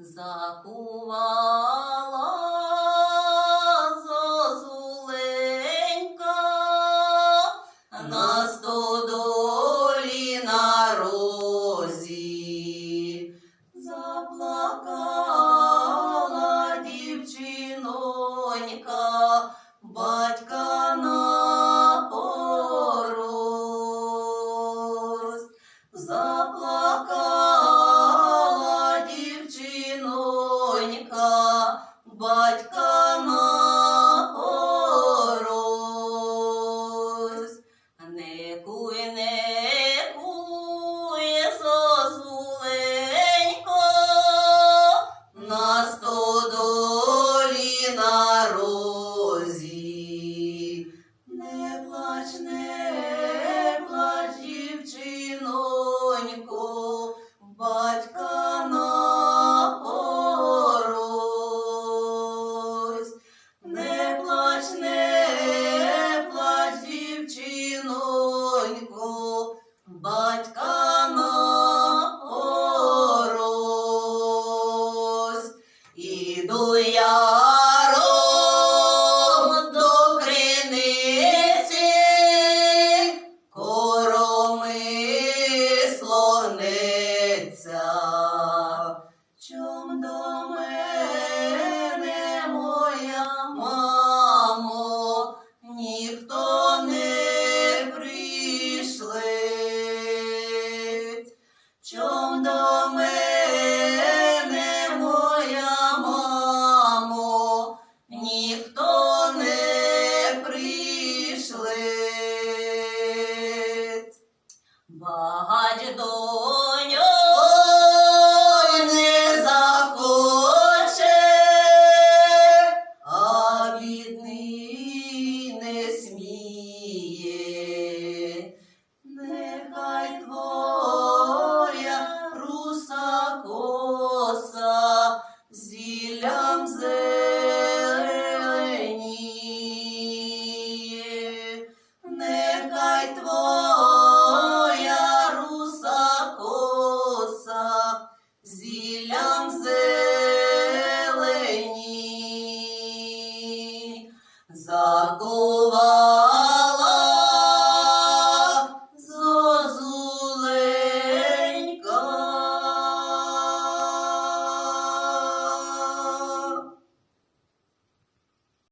Закувала зозуленька на стодолі на розі. Заплакала дівчинонька, батька на порос. Заплакала донько, батька на орось. Іду яром до криниці, короми слониться. Чом до мене Allah. зіллям зелені, закова.